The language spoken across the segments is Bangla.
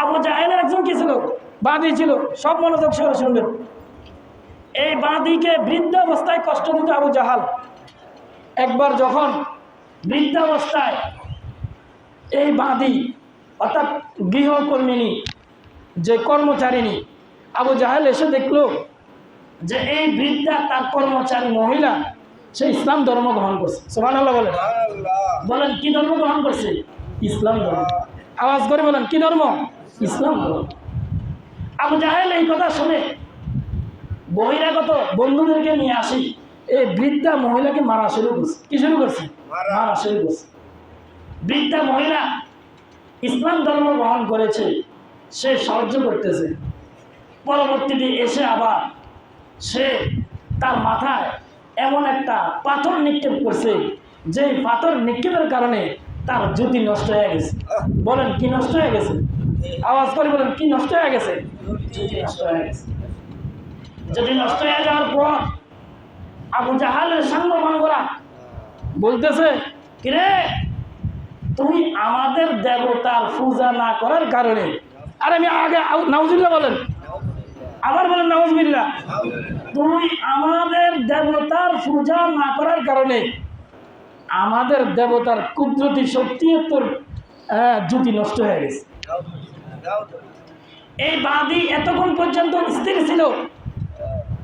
আবু জাহেলের একজন কি ছিল? বাঁধি ছিল। সব মনোযোগ সহ শুনবেন। এই বাদীকে বৃদ্ধ অবস্থায় কষ্ট দিত আবু জাহাল। একবার যখন বৃদ্ধাবস্থায় এই বাঁধি অর্থাৎ গৃহকর্মিনী যে কর্মচারিণী আবু জাহেল এসে দেখল যে এই বৃদ্ধা তার কর্মচারী মহিলা সে ইসলাম ধর্ম গ্রহণ করছে। সোমান আল্লাহ বলেন বলেন কি ধর্ম গ্রহণ করছে? ইসলাম ধর্ম। আওয়াজ করে বলেন কি ধর্ম? ইসলাম আবু জাহেল এই কথা শুনে বহিরাগত বন্ধুদেরকে নিয়ে আসি। এই বৃদ্ধা মহিলাকে মারা শুরু করছে। কি শুরু করছে? মারা। শুরু করছে। বৃদ্ধা মহিলা ইসলাম ধর্ম গ্রহণ করেছে। সে সাহায্য করতেছে। পরবর্তীতে এসে আবার সে তার মাথায় এমন একটা পাথর নিক্ষেপ করছে যে পাথর নিক্ষেপের কারণে তার জ্যোতি নষ্ট হয়ে গেছে। বলেন কি নষ্ট হয়ে গেছে? আওয়াজ করে বলেন, কি নষ্ট হয়ে গেছে? জ্যোতি নষ্ট হয়ে যাওয়ার পর আবু জাহালের সাঙ্গ ভাঙ্গরা বলতেছে, কিরে, তুমি আমাদের দেবতার পূজা না করার কারণে আর আমি আগে নাউজুল্লাহ বলেন। আবার বলেন নাউজবিল্লা তুমি আমাদের দেবতার পূজা না করার কারণে আমাদের দেবতার কুদরতি শক্তি তোর জ্যোতি নষ্ট হয়ে গেছে। এই বাদী এতক্ষণ পর্যন্ত স্থির ছিল।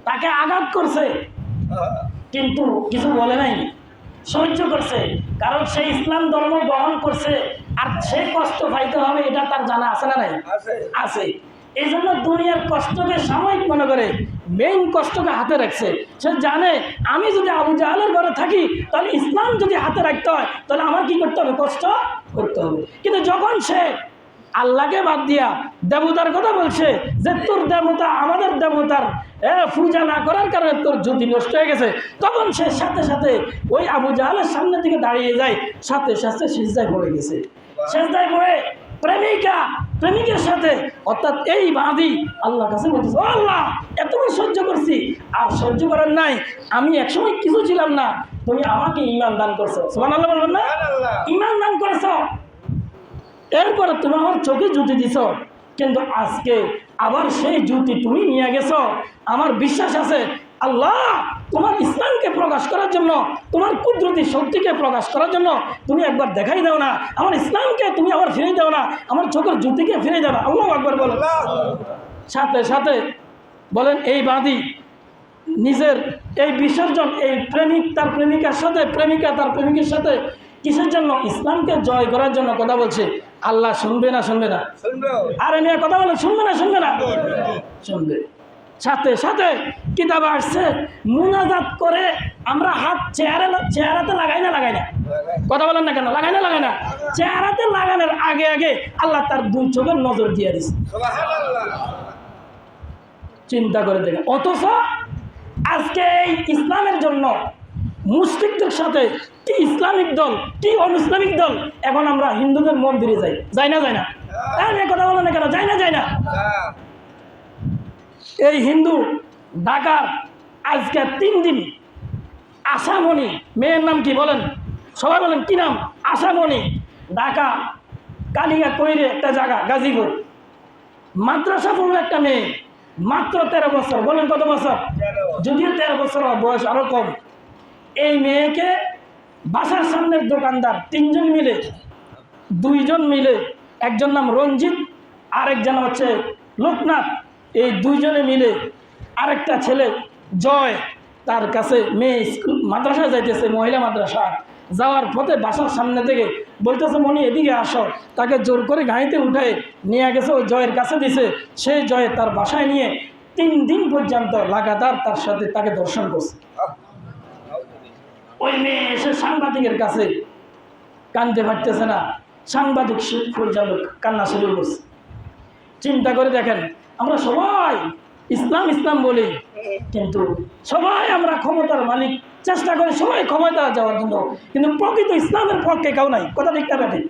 তাকে আঘাত করছে। কিন্তু কিছু বলে নাই। সহ্য করছে। কারণ সে ইসলাম ধর্ম গ্রহণ করছে। আর সে কষ্ট পাইতে হবে এটা তার জানা আছে না নাই? আছে। এই জন্য দুনিয়ার কষ্টকে সাময়িক মনে করে মেইন কষ্টকে হাতে রাখছে। সে জানে আমি যদি আবু জাহালের ঘরে থাকি তাহলে ইসলাম যদি হাতে রাখতে হয় তাহলে আমার কি করতে হবে? কষ্ট করতে হবে। কিন্তু যখন সে আল্লাহকে বাদ দিয়া দেবতার কথা বলছে যে তোর দেবতা আমাদের দেবতার এ, পূজা না করার কারণে তোর জ্যোতি নষ্ট হয়ে গেছে। তখন সে সাথে সাথে ওই আবু জাহালের সামনে দিকে দাঁড়িয়ে যায় সাথে সাথে সিজদায় পড়ে গেছে। সেজদায় পড়ে প্রেমিকা প্রেমিকের সাথে অর্থাৎ এই বাঁধি আল্লাহ কাছে বলতেছে "ও আল্লাহ এতক্ষণ সহ্য করছি আর সহ্য করার নাই আমি একসময় কিছু ছিলাম না তুমি আমাকে ইমান দান করছ। সোমান আল্লাহ বলবেন না? ইমান দান করেছ। এরপরে তুমি আমার চোখে জুতি দিছ। কিন্তু আজকে আবার সেই জুতি তুমি নিয়ে গেছো। আমার বিশ্বাস আছে, আল্লাহ তোমার ইসলামকে প্রকাশ করার জন্য, তোমার কুদরতি শক্তিকে প্রকাশ করার জন্য তুমি একবার দেখাই দাও না। আমার ইসলামকে তুমি আবার ফিরে দাও না। আমার চোখের জুতিকে ফিরে দাও না। আল্লাহ একবার বলো সাথে সাথে বলেন, এই বাদী নিজের এই বিসর্জন, এই প্রেমিক তার প্রেমিকার সাথে, প্রেমিকা তার প্রেমিকের সাথে কিসের জন্য? ইসলামকে জয় করার জন্য কথা বলছে। আল্লাহ শুনবে না শুনবে না? আর নিয়ে কথা বলে শুনবে না শুনবে না? শুনবে। সাথে সাথে কিতাবে আসছে মুনাজাত করে আমরা হাত চেহারা চেহারাতে লাগাই না লাগাই না? কথা বলেন না কেন? লাগাই না লাগাই না? চেহারাতে লাগানোর আগে আগে আল্লাহ তার দুই চোখের নজর দিয়ে দিচ্ছে চিন্তা করে দেখেন। অথচ আজকে এই ইসলামের জন্য মুসলিকদের সাথে কি ইসলামিক দল, কি অনিসলামিক দল? এখন আমরা হিন্দুদের মন্দিরে যাই। যাই না যাই না? হ্যাঁ কথা বলো না কেন? যাই না যাই না? এই হিন্দু ঢাকার আজকে তিন দিন আশামণি, মেয়ের নাম কি বলেন? সবাই বলেন, কি নাম? আশামণি, ঢাকা কালিয়া কৈরে একটা জায়গা, গাজীপুর। মাদ্রাসা পড়ল একটা মেয়ে, মাত্র তেরো বছর। বলেন কত বছর? যদিও তেরো বছর, বয়স আরও কম। এই মেয়েকে বাসার সামনের দোকানদার তিনজন মিলে, দুইজন মিলে, একজন নাম রঞ্জিত, আরেকজন হচ্ছে লোকনাথ। এই দুইজনে মিলে আরেকটা ছেলে জয় তার কাছে মেয়ে স্কুল, মাদ্রাসায় যাইতেছে, মহিলা মাদ্রাসা। যাওয়ার পথে বাসার সামনে থেকে বলতেছে মনি এদিকে আসো। তাকে জোর করে গাড়িতে উঠায় নিয়ে গেছে ওই জয়ের কাছে দিছে। সেই জয় তার বাসায় নিয়ে তিন দিন পর্যন্ত লাগাতার তার সাথে তাকে দর্শন করছে। এসে সাংবাদিকের কাছে কানতে পারতেছে না। সাংবাদিক সে- পরিচালক কান্না শুরু করছে। চিন্তা করে দেখেন, আমরা সবাই ইসলাম ইসলাম বলি, কিন্তু সবাই আমরা ক্ষমতার মালিক। চেষ্টা করি সবাই ক্ষমতা যাওয়ার জন্য, কিন্তু প্রকৃত ইসলামের পক্ষে কেউ নাই। কথা ঠিক না ঠিক?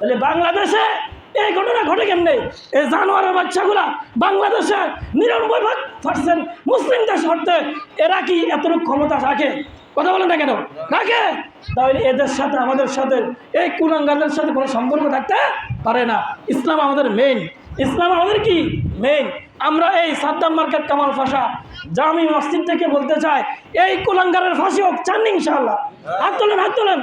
তাহলে বাংলাদেশে এই ঘটনা ঘটে কেমনে? এই জানোয়ারের বাচ্চাগুলা বাংলাদেশে নিরানব্বই ভাগ পার্সেন্ট মুসলিম দেশ হতে, এরা কি এতটুকু ক্ষমতা রাখে? কথা বলেন না কেন? রাখে তাহলে এদের সাথে আমাদের সাথে এই কুলাঙ্গাদের সাথে কোনো সম্পর্ক থাকতে পারে না। ইসলাম আমাদের মেইন ইসলাম আমাদের কি? মেইন আমরা এই সাদ্দাম মার্কেট কামাল ফাঁসা জামি মসজিদ থেকে বলতে চাই এই কুলাঙ্গারের ফাঁসি হোক চান ইনশাআল্লাহ। হাত তোলেন হাত তোলেন।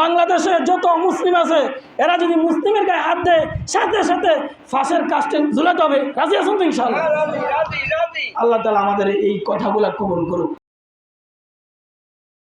বাংলাদেশে যত মুসলিম আছে এরা যদি মুসলিমের গায়ে হাত দেয় সাথে সাথে ফাঁসের কাজটা ঝুলাতে হবে। রাজি আছেন তো ইনশাআল্লাহ? আল্লাহ তালা আমাদের এই কথাগুলা কবুল করুক।